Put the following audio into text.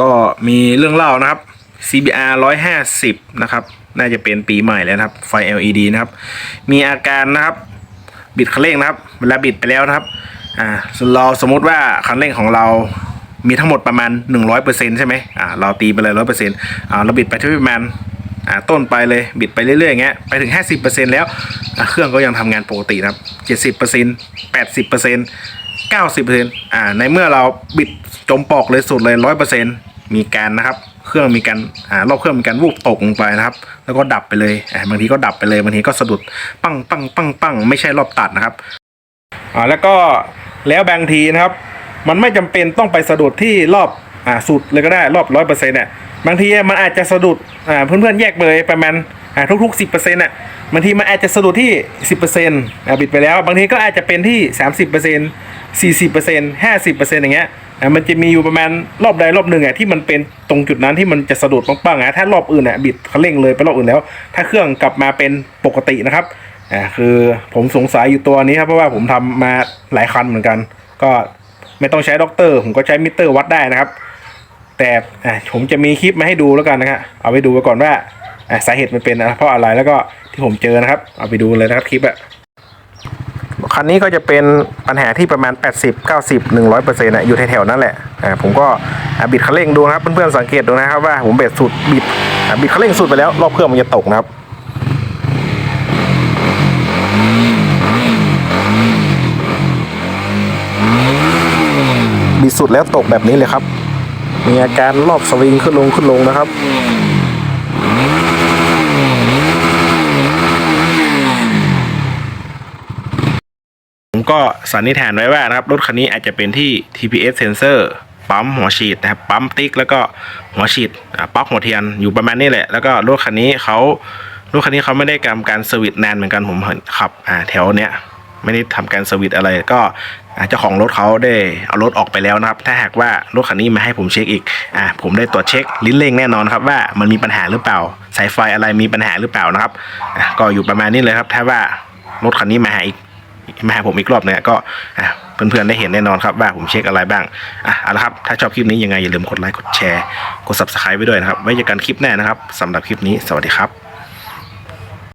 ก็มีเรื่องเล่านะครับ CBR 150 นะครับ น่าจะเป็นปีใหม่แล้วนะครับ ไฟ LED นะครับ มีอาการนะครับ บิดคันเร่งนะครับ เวลาบิดไปแล้วนะครับ อ่า เราสมมติว่าคันเร่งของเรา มีทั้งหมดประมาณ 100%ใช่ไหมอ่า เราตีไปเลย 100%อ่า เราบิดไปที่ประมาณ อ่า ต้นไปเลย บิดไปเรื่อยๆอย่างเงี้ย ไปถึง 50%แล้วอ่าเครื่องก็ยังทำงานปกตินะครับ 70% 80% 90%อ่า ในเมื่อเราบิดจมปอกเลยสุดเลย100%มีการนะครับ เครื่องมีการอ่ารอบเครื่องมีการวูบตกลงไปนะครับ แล้วก็ดับไปเลยอ่าบางทีก็ดับไปเลยบางทีก็สะดุดปังปังปังปังไม่ใช่รอบตัดนะครับอ่าแล้วก็แล้วบางทีนะครับ มันไม่จำเป็นต้องไปสะดุดที่รอบอ่าสุดเลยก็ได้รอบร้อยเปอร์เซ็นต์เนี่ยบางทีมันอาจจะสะดุดอ่าเพื่อนๆแยกไปเลยประมาณอ่าทุกๆสิบเปอร์เซ็นต์อะบางทีมันอาจจะสะดุดที่สิบเปอร์เซ็นต์อ่าบิดไปแล้ว บางทีก็อาจจะเป็นที่สามสิบเปอร์เซ็นต์ สี่สิบเปอร์เซ็นต์ห้าสิบเปอร์เซ็นต์อย่างเงี้ยอ่ามันจะมีอยู่ประมาณรอบใดรอบหนึ่งอะที่มันเป็นตรงจุดนั้นที่มันจะสะดุดปังๆอะถ้ารอบอื่นอะบิดเขาเร่งเลยไปรอบอื่นแล้ว ถ้าเครื่องกลับมาเป็นปกตินะครับอ่าคือผมสงสัยอยู่ตัวนี้ครับเพราะว่าผมทำมาหลายคันเหมือนกัน ก็ไม่ต้องใช้ด็อกเตอร์ผมก็ใช้มิเตอร์วัดได้นะครับ แต่อะผมจะมีคลิปมาให้ดูแล้วกันนะครับเอาไปดูไปก่อนว่าอะสาเหตุมันเป็นเพราะอะไรแล้วก็ที่ผมเจอนะครับ เอาไปดูเลยนะครับคลิปอะ คันนี้ก็จะเป็นปัญหาที่ประมาณ 80 90 100%นะอยู่แถวๆนั่นแหละอ่าผมก็บิดคันเร่งดูนะครับเพื่อนๆสังเกตดูนะครับว่าผมเบ็ดสุดบิดบิดคันเร่งสุดไปแล้วรอบเครื่องมันจะตกนะครับบิดสุดแล้วตกแบบนี้เลยครับ มีอาการรอบสวิงขึ้นลงขึ้นลงนะครับ ผม ก็สันนิษฐานไว้ว่านะครับรถคันนี้อาจจะเป็นที่ TPS sensor ปั๊มหัวฉีดนะครับปั๊มติ๊กแล้วก็หัวฉีดปลั๊กหัวเทียนอยู่ประมาณนี้แหละ แล้วก็รถคันนี้เขารถคันนี้เขาไม่ได้ทำการเซอร์วิสนานเหมือนกันผมเห็นขับอ่าแถวเนี้ยไม่ได้ทำการเซอร์วิสอะไรก็เจ้าของรถเขาได้เอารถออกไปแล้วนะครับ ถ้าหากว่ารถคันนี้มาให้ผมเช็คอีกอ่าผมได้ตรวจเช็คลิ้นเร่งแน่นอนครับว่ามันมีปัญหาหรือเปล่า สายไฟอะไรมีปัญหาหรือเปล่านะครับก็อยู่ประมาณนี้เลยครับ ถ้าว่ารถคันนี้มาหาอีก มาหาผมอีกรอบเนี่ยก็เพื่อนๆได้เห็นแน่นอนครับว่าผมเช็คอะไรบ้างอะเอาละครับถ้าชอบคลิปนี้ยังไงอย่าลืมกดไลค์กดแชร์กด subscribe ไว้ด้วยนะครับไว้เจอกันคลิปหน้านะครับสำหรับคลิปนี้สวัสดีครับ